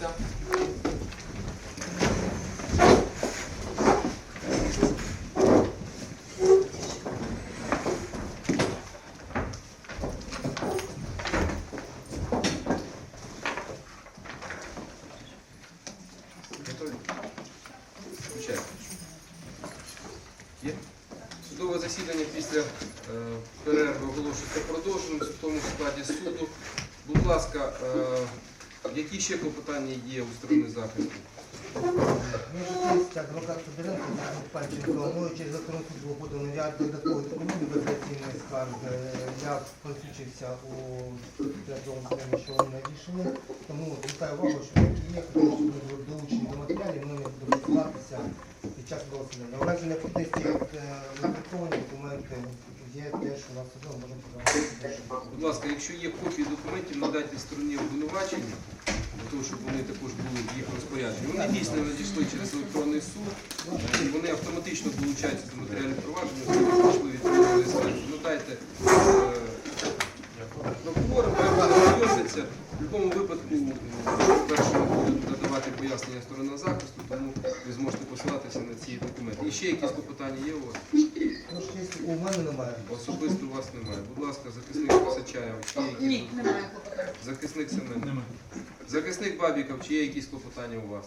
자. Є у сторони захисту? Може, адвокат мною через електронну суд було подано ряд додаткових документів апеляційної скарги. Я посвідчився у що вони рішення. Тому звертаю увагу, що які є, хто будуть долучені до матеріалів, вони не будуть посилатися під час розслідування. У разі необхідності е, документи є теж у нас судом, можемо подавати. Будь ласка, якщо є копії документів, надайте стороні обвинувачення, для того, щоб вони також були в їх розпорядженні. Вони дійсно надійшли через електронний суд, вони автоматично долучаються до матеріалів провадження, вони пішли відповідної скарги. Надайте е, прокурорам, хай вони. В будь-якому випадку першому буде надавати пояснення сторона захисту, тому ви зможете посилатися на ці документи. І ще якісь клопотання є у вас? Ну, у мене немає. Особисто у вас немає. Будь ласка, захисник Косачаєв, чи є якісь Ні, немає. Захисник Семен. Захисник Бабіков, чи є якісь клопотання у вас?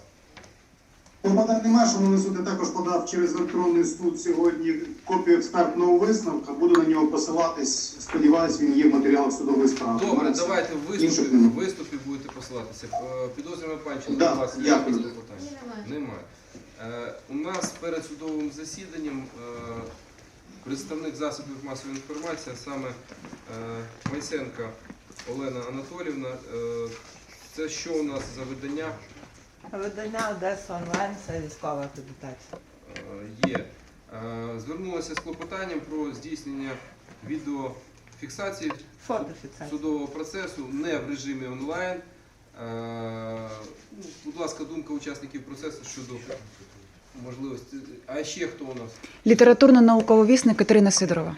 Клопотань немає, що суд також подав через електронний суд сьогодні копію експертного висновка. Буду на нього посилатись. Сподіваюсь, він є в матеріалах судової справи. Добре, давайте в виступі, Інших немає. в виступі будете посилатися. Е, Підозрюємо Панченко, Да, у вас є якісь клопотання? Немає. Немає. Е, У нас перед судовим засіданням е, представник засобів масової інформації, а саме е, Майсенка Олена Анатолівна. Е, Це що у нас за видання? Видання Одеса онлайн це військова акредитація. Е, є. Е, Звернулася з клопотанням про здійснення відеофіксації Фотофіксація. судового процесу не в режимі онлайн. Е, Будь ласка, думка учасників процесу щодо можливості. А ще хто у нас? Літературно-науковий вісник Катерина Сидорова.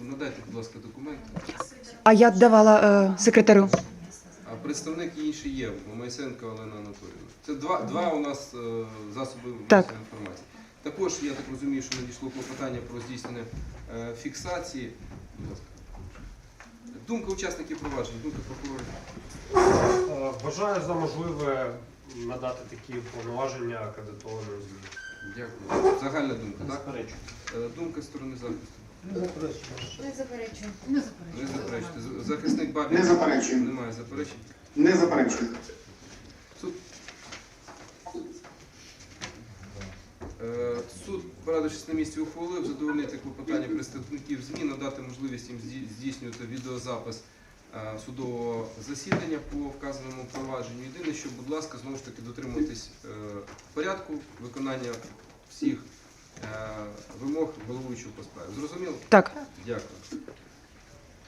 Надайте, будь ласка, документи. А я давала е, секретарю. А представник інший є, Майсенко Олена Анатолійовна. Це два, два у нас е, засоби Так. інформації. Також я так розумію, що надійшло клопотання про здійснення е, фіксації. Будь ласка. Думка учасників провадження, думка прокурорів. Е, Вважаю за можливе надати такі повноваження акредитованим ЗМІ. Дякую. Загальна думка, так? Заперечую. Е, Думка сторони захисту. Не заперечую. Не заперечую. Не Не заперечую. заперечуйте. Захисник Бабік. Не заперечую. Немає заперечень. Не заперечую. Суд. Е, Суд, порадившись на місці, ухвалив задовольнити клопотання представників ЗМІ, надати можливість їм здійснювати відеозапис е, судового засідання по вказаному провадженню. Єдине, що, будь ласка, знову ж таки дотримуватись е, порядку виконання всіх е, вимог головуючого по справі. Зрозуміло? Так, Дякую.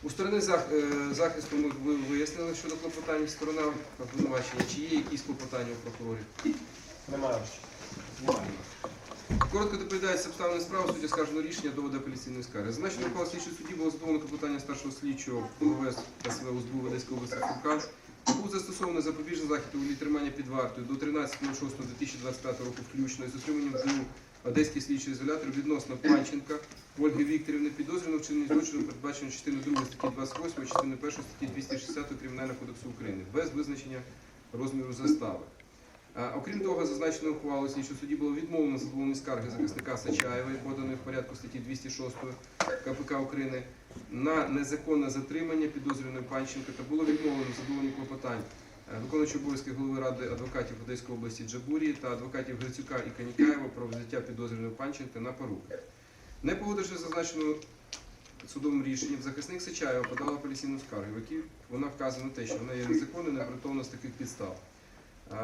У сторони е, захисту ми вияснили щодо клопотань сторона обвинувачення. Чи є якісь клопотання у прокурорів? Немає. Коротко доповідається обставини справи, судді скаржено рішення доводу апеляційної скарги. Зазначено ухвала слідчого судді було задоволено клопотання старшого слідчого ОВС СВ УСБУ Одеської області Фуркан. Був застосований запобіжний захід у вигляді тримання під вартою до 13.06.2025 року включно із отриманням ДУ Одеський слідчий ізолятор відносно Панченка Ольги Вікторівни підозрювано вчинення злочину передбачено частиною 2 статті 28, частиною 1 статті 260 Кримінального кодексу України без визначення розміру застави. А, Окрім того, зазначеною ухвалою слідчого судді було відмовлено задоволені скарги захисника Сачаєва, поданої в порядку статті 206 КПК України на незаконне затримання підозрюваної Панченка та було відмовлено задоволені клопотань е, виконуючого обов'язки голови ради адвокатів Одеської області Джабурії та адвокатів Грицюка і Канікаєва про взяття підозрюваної Панченка на поруки. Не погодивши зазначену судовим рішенням, захисник Сачаєва подала апеляційну скаргу, в якій вона вказана на те, що вона є незаконною, непритомна з таких підстав.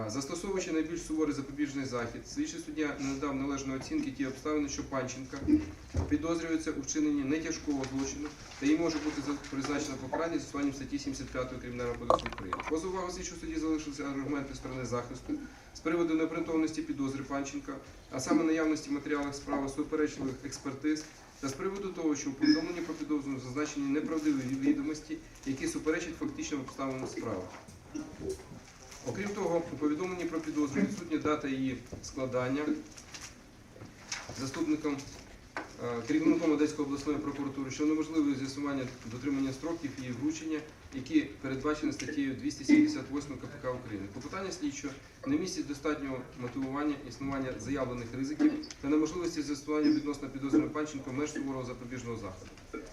Застосовуючи найбільш суворий запобіжний захід, слідчий суддя не надав належної оцінки ті обставини, що Панченка підозрюється у вчиненні нетяжкого злочину та їй може бути призначено покарання зі сланням статті 75 Кримінального кодексу України. Поза увагу слідчого судді залишилися аргументи сторони захисту з приводу непритомності підозри Панченка, а саме наявності матеріалах справи суперечливих експертиз та з приводу того, що у повідомленні про підозру зазначені неправдиві відомості, які суперечать фактичним обставинам справи. Окрім того, у повідомленні про підозру відсутня дата її складання. Заступником керівником Одеської обласної прокуратури, що унеможливує з'ясування дотримання строків її вручення, які передбачені статтею 278 КПК України. Клопотання слідчого не містить достатнього мотивування існування заявлених ризиків та неможливості з'ясування відносно підозрюваного Панченко меж суворого запобіжного заходу.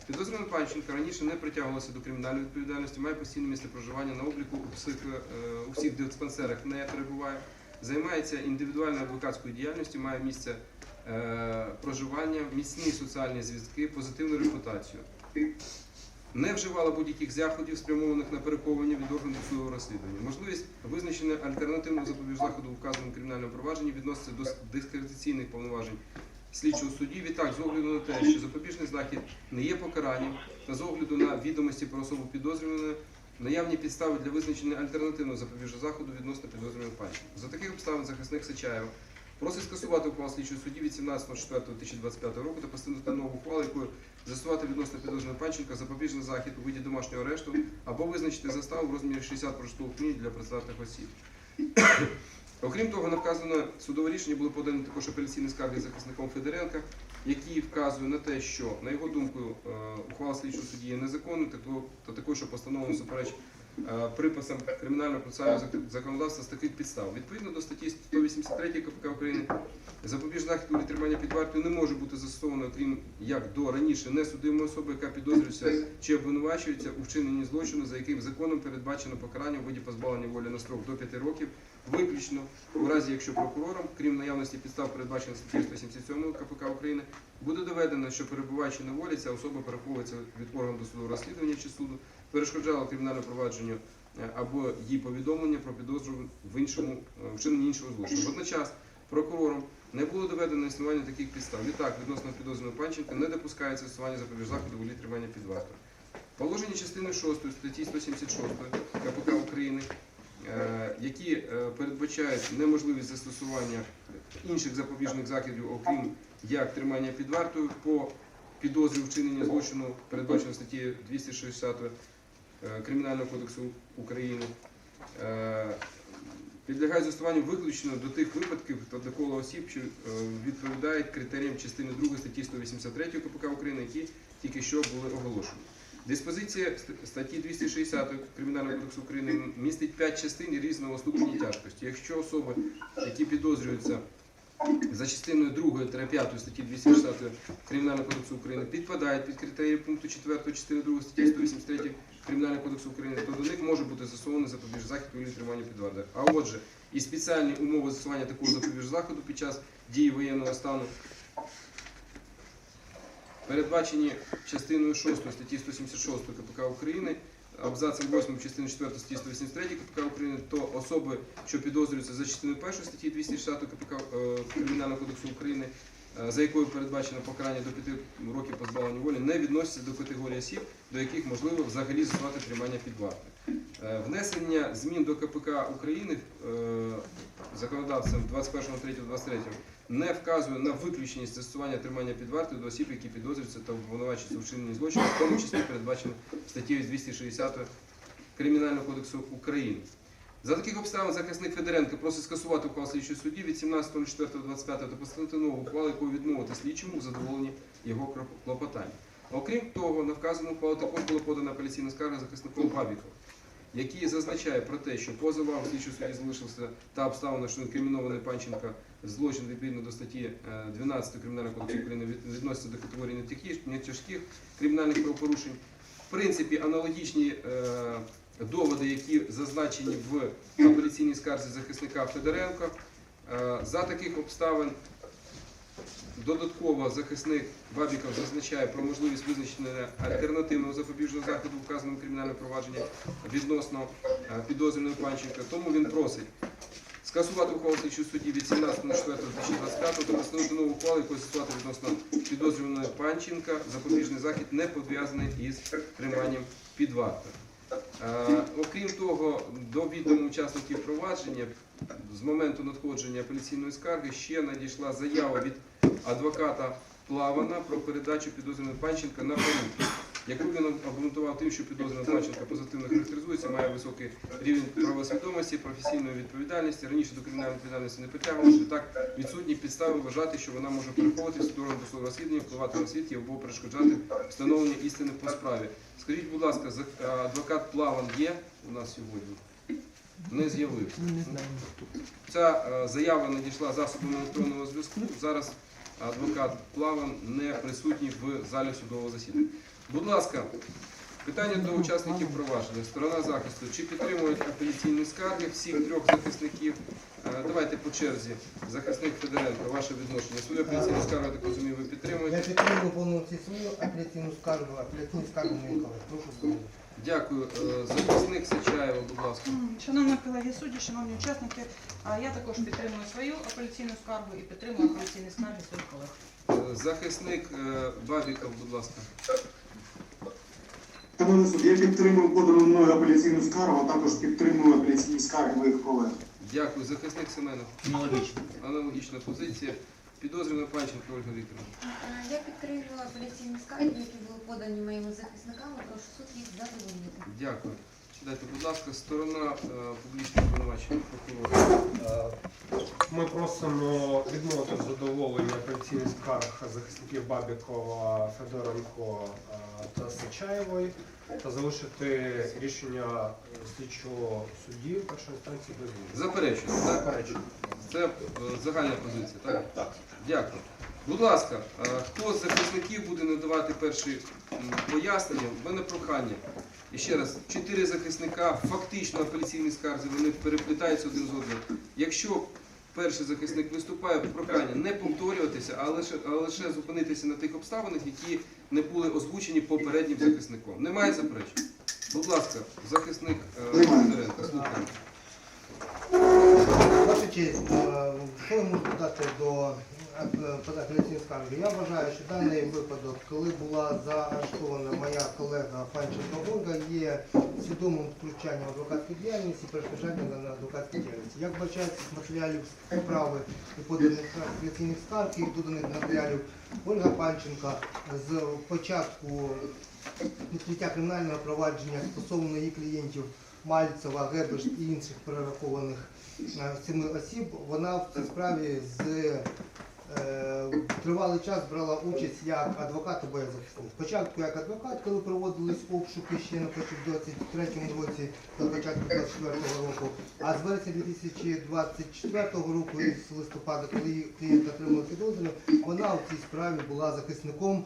Підозрюваний Панченко раніше не притягувалася до кримінальної відповідальності, має постійне місце проживання на обліку у, псих, е, у всіх диспансерах не перебуває, займається індивідуальною адвокатською діяльністю, має місце е, проживання, міцні соціальні зв'язки, позитивну репутацію. Не вживала будь-яких заходів, спрямованих на переховування від органів судового розслідування. Можливість визначення альтернативного запобіжного заходу в вказаному кримінальному провадженні відноситься до дискредитаційних повноважень слідчого судді. Відтак, з огляду на те, що запобіжний захід не є покаранням, та з огляду на відомості про особу підозрюваної, наявні підстави для визначення альтернативного запобіжного заходу відносно підозрюваного Панченка. За таких обставин захисник Сачаєва просить скасувати ухвалу слідчого судді від 17.04.2025 року та постановити нову ухвалу, якою застосувати відносно підозрюваного Панченка запобіжний захід у виді домашнього арешту або визначити заставу в розмірі 60 прожиткових мінімумів для представних осіб. Окрім того, на вказане судове рішення були подані також апеляційні скарги захисником Федоренка, який вказує на те, що, на його думку, е, ухвала слідчого судді є незаконною, та також, що постановлено супереч приписам кримінального процесуального законодавства з таких підстав. Відповідно до статті 183 КПК України, запобіжний захід у тримання під вартою не може бути застосовано, окрім як до раніше несудимої особи, яка підозрюється чи обвинувачується у вчиненні злочину, за яким законом передбачено покарання у виді позбавлення волі на строк до 5 років, виключно у разі, якщо прокурором, крім наявності підстав, передбачених статтею 177 КПК України, буде доведено, що перебуваючи на волі, ця особа переховується від органу досудового розслідування чи суду, перешкоджала кримінальному провадженню е, або її повідомлення про підозру в іншому е, вчиненні іншого злочину. Водночас прокурором не було доведено існування таких підстав. Відтак, відносно підозрюваного Панченка не допускається застосування запобіжного заходу у тримання під вартою. Положення частини 6 статті 176 КПК України, е, які передбачають неможливість застосування інших запобіжних заходів, окрім як тримання під вартою по підозрі вчинення злочину, передбачено статтею 260 е, Кримінального кодексу України, е, підлягають застосуванню виключно до тих випадків та до кола осіб, що е, відповідають критеріям частини 2 статті 183 КПК України, які тільки що були оголошені. Диспозиція статті 260 Кримінального кодексу України містить 5 частин різного ступені тяжкості. Якщо особи, які підозрюються за частиною 2 та 5 статті 260 Кримінального кодексу України підпадають під критерії пункту 4 частини 2 статті 183 Кримінального кодексу України, то до них може бути застосований запобіжний захід у тримання під вартою. А отже, і спеціальні умови застосування такого запобіжного заходу під час дії воєнного стану передбачені частиною 6 статті 176 КПК України, абзацем 8 частини 4 статті 183 КПК України, то особи, що підозрюються за частиною 1 статті 260 КПК е, Кримінального кодексу України, е, за якою передбачено покарання до 5 років позбавлення волі, не відносяться до категорії осіб, до яких можливо взагалі застосувати тримання під вартою. Е, Внесення змін до КПК України е, законодавцем 21.03.23 не вказує на виключеність застосування тримання під вартою до осіб, які підозрюються та обвинувачуються у вчиненні злочину, в тому числі передбачено статтею 260 Кримінального кодексу України. За таких обставин захисник Федоренко просить скасувати ухвалу слідчого судді від 17.04.25 та постановити нову ухвалу, якою відмовити слідчому у задоволенні його клопотань. Окрім того, на вказану ухвалу також була подана апеляційна скарга захисником Бабіком, який зазначає про те, що поза увагу слідчого судді залишився та обставина, що інкримінований Панченка злочин відповідно до статті е, 12 Кримінального кодексу України від- відноситься до категорії нетяжких кримінальних правопорушень. В принципі, аналогічні е, доводи, які зазначені в апеляційній скарзі захисника Федоренко. Е, За таких обставин додатково захисник Бабіков зазначає про можливість визначення альтернативного запобіжного заходу вказаному кримінальному провадженні відносно е, підозрюваного Панченка. Тому він просить скасувати ухвалу слідчого судді від 17.04.2025 та постановити нову ухвалу, якою застосувати відносно підозрюваного Панченка запобіжний захід не пов'язаний із триманням під вартою. Е, Окрім того, до відому учасників провадження з моменту надходження апеляційної скарги ще надійшла заява від адвоката Плавана про передачу підозрюваного Панченка на поруки. яку він обґрунтував тим, що підозрювана Панченка позитивно характеризується, має високий рівень правосвідомості, професійної відповідальності, раніше до кримінальної відповідальності не притягувалася, відтак відсутні підстави вважати, що вона може переховувати в сторону досудового розслідування, впливати на свідків або перешкоджати встановленню істини по справі. Скажіть, будь ласка, за- адвокат Плаван є у нас сьогодні? Не з'явився. Ця е, заява надійшла засобами електронного зв'язку. Зараз адвокат Плаван не присутній в залі судового засідання. Будь ласка, питання до учасників провадження. Сторона захисту. Чи підтримують апеляційні скарги всіх трьох захисників? Е, Давайте по черзі. Захисник Федоренко, ваше відношення. Свою апеляційну скаргу, я так розумію, ви Я підтримуєте. підтримую повністю свою апеляційну скаргу, апеляційну скаргу колег. Прошу. Дякую. Е, Захисник Сачаєва, будь ласка. Шановні колеги судді, шановні учасники, я також підтримую свою апеляційну скаргу і підтримую апеляційні скарги своїх колег. Е, Захисник е, Бабіков, будь ласка. Шановний суд, я підтримую подану мною апеляційну скаргу, а також підтримую апеляційні скарги моїх колег. Дякую. Захисник Семенов. Аналогічна позиція. Підозрювана Панченко Ольга Вікторовна. Е, Я підтримую апеляційні скарги, які були подані моїми захисниками, прошу суд їх задовольнити. Дякую. Сідайте, будь ласка, сторона е, публічного обвинувачення прокурора. Е, Ми просимо відмовити в задоволенні апеляційних скарг захисників Бабікова, Федоренко та Сачаєвої та залишити рішення слідчого судді першої інстанції без змін. Заперечую, так? Заперечую. Це е, загальна позиція, так? Так. Дякую. Будь ласка, е, хто з захисників буде надавати перші м, пояснення? У мене прохання. І ще раз, чотири захисника, фактично апеляційні скарзи, вони переплітаються один з одним. Якщо перший захисник виступає, прохання не повторюватися, а лише, а лише зупинитися на тих обставинах, які не були озвучені попереднім захисником. Немає заперечень? Будь ласка, захисник. Федоренко, слухаємо. Бачите, е, що я можу додати до? Я вважаю, що даний випадок, коли була заарештована моя колега Панченко Ольга, є свідомим втручанням в адвокатську діяльність і перешкоджанням на адвокатській діяльності. Як вбачається з матеріалів справи і поданих апеляційних скарг і доданих матеріалів, Ольга Панченка з початку відкриття кримінального провадження стосовно її клієнтів Мальцева, Гебеш і інших перерахованих е, семи осіб, вона в цій справі з тривалий час брала участь як адвокат або як захисник. Спочатку як адвокат, коли проводились обшуки ще на початку 23 році до початку 24 року, а з вересня 2024 року і з листопада, коли клієнт отримав підозру, вона в цій справі була захисником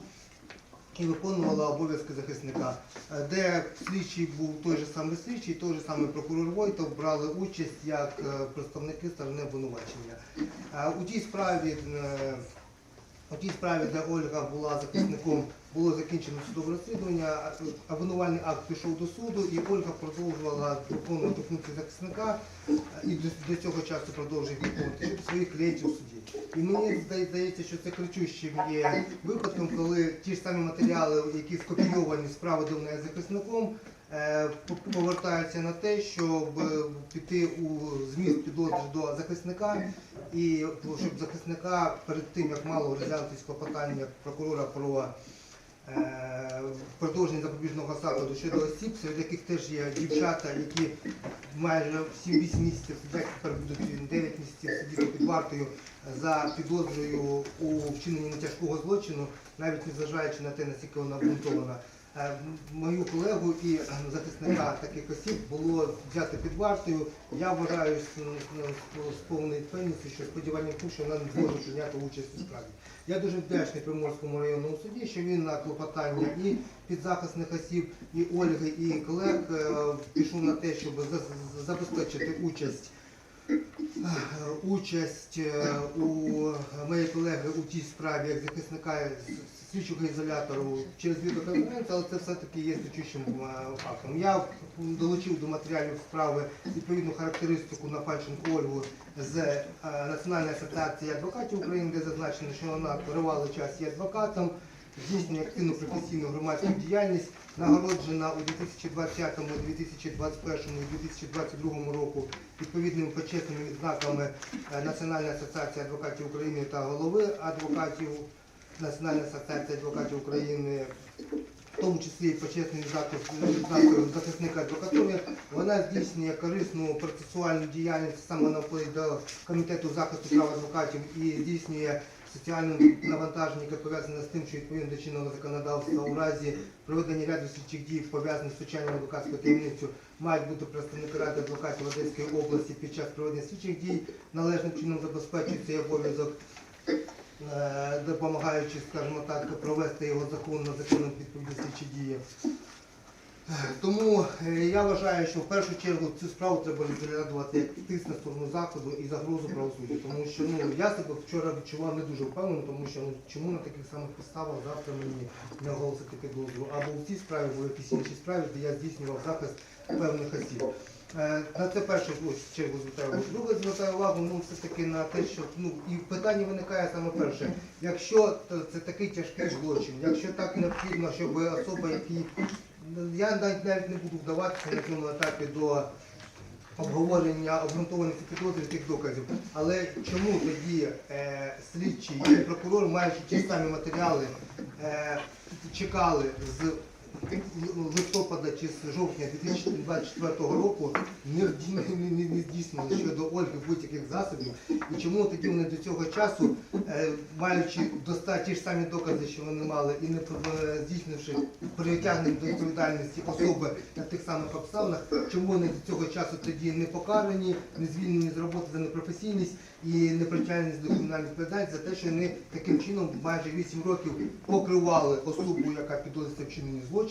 і виконувала обов'язки захисника, Е, де слідчий був той же самий слідчий, той же самий прокурор Войтов брали участь як е, представники сторони обвинувачення. Е, У тій справі, у тій справі, де Ольга була захисником, було закінчено судове розслідування, обвинувальний акт пішов до суду, і Ольга продовжувала виконувати функції захисника і до, цього часу продовжує виконувати своїх клієнтів в суді. І мені здає- здається, що це кричущим є випадком, коли ті ж самі матеріали, які скопійовані справи до неї захисником, е, п- повертаються на те, щоб е, піти у зміст підозри до захисника, і щоб захисника перед тим, як мало розглянутись клопотання прокурора про е, продовження запобіжного заходу щодо осіб, серед яких теж є дівчата, які майже 7-8 місяців сидять, тепер будуть 9 місяців сидіти під вартою за підозрою у вчиненні нетяжкого злочину, навіть незважаючи на те, наскільки вона обґрунтована. Е, Мою колегу і е, захисника таких осіб було взяти під вартою. Я вважаю з, з- з що сподівання в тому, що вона не зможе прийняти участь у справі. Я дуже вдячний Приморському районному суді, що він на клопотання і підзахисних осіб, і Ольги, і колег е, пішов на те, щоб за- за- забезпечити участь участь е, у моєї колеги у тій справі як захисника слідчого ізолятору через відеоконференцію, але це все-таки є значущим е, фактом. Я долучив до матеріалів справи відповідну характеристику на Панченку Ольгу з е, Національної асоціації адвокатів України, де зазначено, що вона тривалий час є адвокатом, здійснює активну професійну громадську діяльність, нагороджена у 2020, 2021 і 2022 року відповідними почесними відзнаками е, Національної асоціації адвокатів України та голови адвокатів Національної асоціації адвокатів України, в тому числі і почесний захист захисника адвокатури, вона здійснює корисну процесуальну діяльність, саме входить до комітету захисту прав адвокатів і здійснює соціальне навантаження, яке пов'язане з тим, що відповідно до чинного законодавства у разі проведення ряду слідчих дій, пов'язаних з соціальною адвокатською таємницею, мають бути представники Ради адвокатів Одеської області під час проведення слідчих дій, належним чином забезпечує цей обов'язок, е, допомагаючи, скажімо так, провести його законно, законно відповідні слідчі дії. Тому е, я вважаю, що в першу чергу цю справу треба розглядати як тиск на сторону заходу і загрозу правосуддя. Тому що ну я себе вчора відчував не дуже впевнено, тому що ну чому на таких самих підставах завтра мені не оголосити підозру, або у цій справі, або в якійсь іншій справі, де я здійснював захист певних осіб. Е, На це перше чергу звертаю. Друге звертаю увагу, ну все таки на те, що ну і питання виникає саме перше. Якщо це такий тяжкий злочин, якщо так необхідно, щоб особа, які я навіть навіть не буду вдаватися на цьому етапі до обговорення обґрунтованих підозрів тих доказів. Але чому тоді е, слідчий і прокурор, маючи ті самі матеріали, е, чекали з листопада чи з жовтня 2024 року не, здійснили щодо Ольги будь-яких засобів, і чому тоді вони до цього часу, е, маючи ті ж самі докази, що вони мали, і не е, здійснивши притягнення до відповідальності особи на тих самих обставинах, чому вони до цього часу тоді не покарані, не звільнені з роботи за непрофесійність і не притягнені до кримінальної відповідальності за те, що вони таким чином майже 8 років покривали особу, яка підозрюється в вчиненні злочину,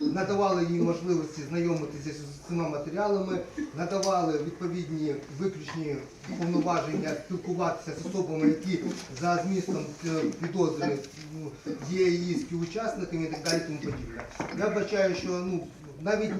надавали їй можливості знайомитися з усіма матеріалами, надавали відповідні виключні повноваження спілкуватися з особами, які за змістом е, підозри ну, є її співучасниками і так далі. Тому подібне. Я бачаю, що ну навіть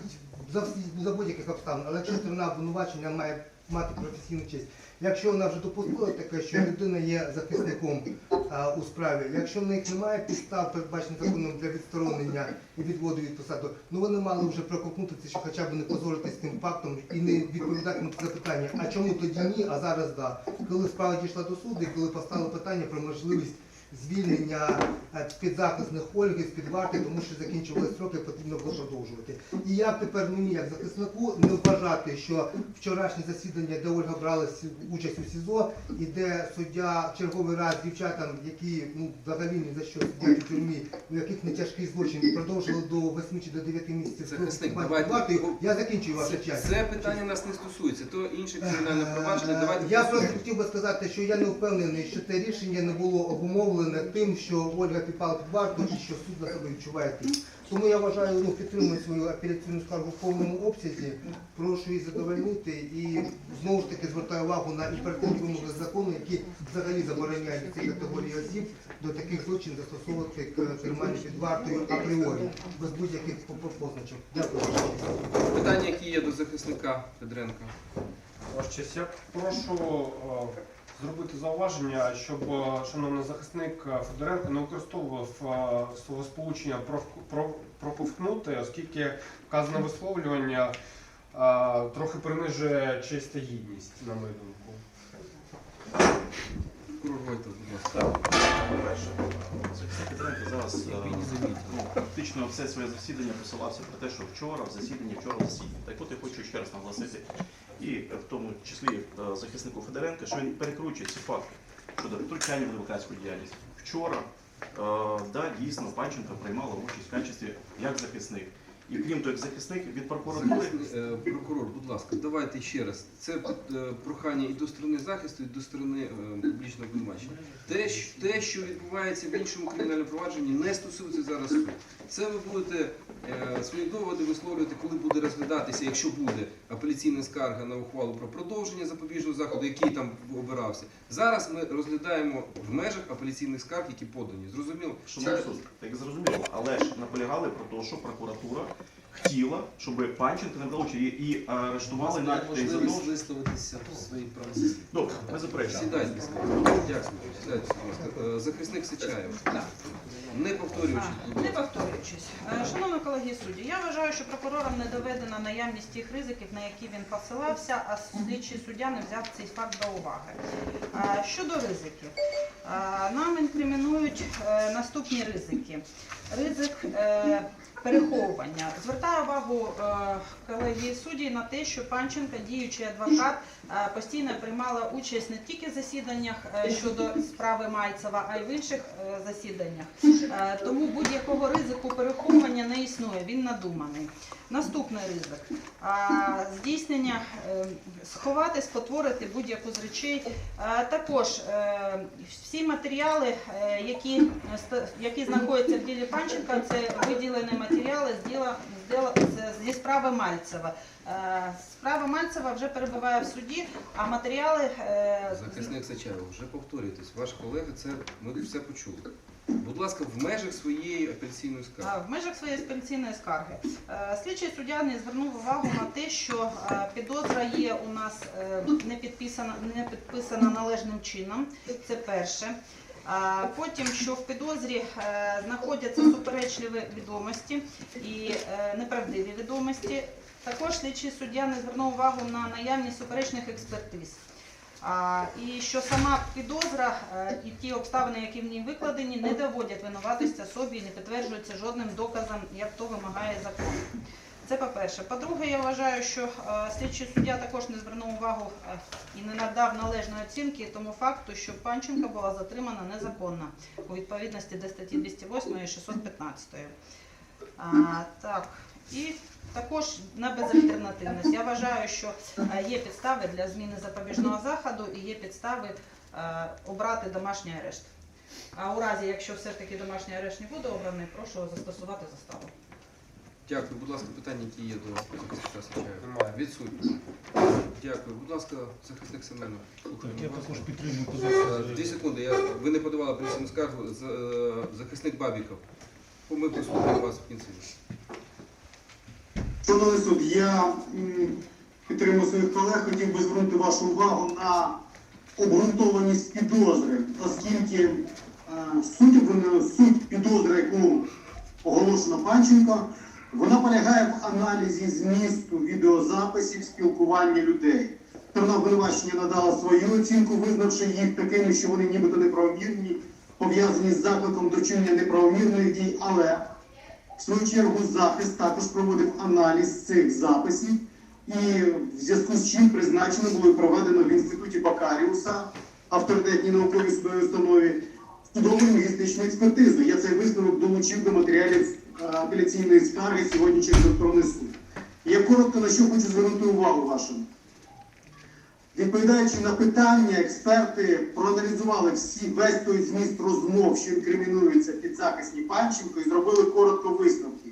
за за будь-яких обставин, але якщо сторона обвинувачення має мати професійну честь. Якщо вона вже допустила таке, що людина є захисником а, у справі, якщо в них немає підстав, передбачених законом для відсторонення і відводу від посаду, ну вони мали вже прокопнутися, що хоча б не позоритись тим фактом і не відповідати на запитання, а чому тоді ні, а зараз да. Коли справа дійшла до суду, і коли постало питання про можливість звільнення е, підзахисних Ольги з-під варти, тому що закінчували строки, потрібно було продовжувати. І як тепер мені, як захиснику, не вважати, що вчорашнє засідання, де Ольга брала участь у СІЗО, і де суддя в черговий раз дівчатам, які ну взагалі ні за що сидять у тюрмі, у яких не тяжкий злочин, продовжили до 8 чи до 9 місяців Захисник, давайте-. Я закінчую вашу честь. це питання нас не стосується, то інше кримінальне провадження. Е, Давайте Я просто хотів би сказати, що я не впевнений, що це рішення не було обумовлене тим, що Ольга підпала під варту і що суд на себе відчуває тиск. Тому я вважаю, ну підтримую свою апеляційну скаргу в повному обсязі. Прошу її задовольнити і знову ж таки звертаю увагу на імперативні вимоги закону, які взагалі забороняють цій категорії осіб до таких злочинів застосовувати тримання під вартою апріорі без будь-яких по- по- позначок. Дякую. Питання, які є до захисника Федоренка. Ваш честь, я прошу е, зробити зауваження, щоб е, шановний захисник е, Федоренко не використовував е, свого сполучення «пров- пров- оскільки вказане висловлювання трохи принижує честь та гідність, на мою думку. Зараз е, ну, практично все своє засідання посилався про те, що вчора в засіданні, вчора в засіданні. Так от я хочу ще раз наголосити, і в тому числі е, захиснику Федоренка, що він перекручує ці факти щодо втручання в адвокатську діяльність. Вчора, е, да, дійсно, Панченко приймала участь в качестві як захисник. І крім того, як захисник від прокуратури е, Прокурор, будь ласка, давайте ще раз. Це е, прохання і до сторони захисту, і до сторони е, публічного обвинувачення. Те, те, що відбувається в іншому кримінальному провадженні, не стосується зараз суду. Це ви будете свої доводи висловлювати, коли буде розглядатися, якщо буде апеляційна скарга на ухвалу про продовження запобіжного заходу, який там обирався. Зараз ми розглядаємо в межах апеляційних скарг, які подані. Зрозуміло? Суд, так зрозуміло, але ж наполягали про те, що прокуратура хотіла, щоб Панченко не брав участь і, і арештували на можливість висловитися в своїй праві. Добре, ми заперечуємо. Сідайте, скажіть. Дякую. Сідайте, будь ласка. Е, Захисник Сичаєв. Не повторюючи, будь Не повторюючись, Е, шановні колеги судді, я вважаю, що прокурором не доведена наявність тих ризиків, на які він посилався, а слідчий суддя не взяв цей факт до уваги. Е, Щодо ризиків, е, нам інкримінують е, наступні ризики. Ризик е, переховування. Звертаю увагу колеги колегії судді на те, що Панченка, діючий адвокат, е, постійно приймала участь не тільки в засіданнях е, щодо справи Мальцева, а й в інших е, засіданнях. Е, Тому будь-якого ризику переховування не існує, він надуманий. Наступний ризик здійснення е, сховати, спотворити будь-яку з речей. Е, Також е, всі матеріали, е, які, які знаходяться в ділі Панченка, це виділені матеріали з діла зі справи Мальцева. Е, Справа Мальцева вже перебуває в суді, а матеріали е, Захисник Сичаєв, вже повторюйтесь. Ваш колега, це ми все почули. Будь ласка, в межах своєї апеляційної скарги. В межах своєї апеляційної скарги Е, слідчий суддя не звернув увагу на те, що підозра є у нас не підписана, не підписана належним чином. Це перше. Потім, що в підозрі е, знаходяться суперечливі відомості і е, неправдиві відомості. Також слідчий суддя не звернув увагу на наявність суперечних експертиз. І що сама підозра е, і ті обставини, які в ній викладені, не доводять винуватості особі і не підтверджуються жодним доказом, як то вимагає закон. Це по-перше. По-друге, я вважаю, що е, слідчий суддя також не звернув увагу е, і не надав належної оцінки тому факту, що Панченка була затримана незаконно у відповідності до статті 208 і 615. А, так, і також на безальтернативність. Я вважаю, що е, є підстави для зміни запобіжного заходу і є підстави обрати домашній арешт. А у разі, якщо все-таки домашній арешт не буде обраний, прошу застосувати заставу. Дякую. Будь ласка, питання, які є до захисника. Немає. Відсутні. Дякую. Будь ласка, захисник Семенов. Так, я також підтримую Е, позицію. Дві секунди. Я, ви не подавали апеляційну скаргу. Е, Захисник Бабіков. Ми послухаємо вас в кінці. Шановний суд, я м, підтримую своїх колег, хотів би звернути вашу увагу на обґрунтованість підозри, оскільки е, суть, обвин- суть підозри, яку оголошено Панченко, вона полягає в аналізі змісту відеозаписів спілкування людей. Сторона обвинувачення надала свою оцінку, визнавши їх такими, що вони нібито неправомірні, пов'язані з закликом до чинення неправомірних дій, але в свою чергу захист також проводив аналіз цих записів, і в зв'язку з чим призначено було проведено в інституті Бакаріуса, авторитетній науковій установі, судову лінгвістичну експертизу. Я цей висновок долучив до матеріалів апеляційної скарги сьогодні через електронний суд. Я коротко на що хочу звернути увагу вашу. Відповідаючи на питання, експерти проаналізували всі весь той зміст розмов, що інкримінуються підзахисні Панченко, і зробили коротко висновки.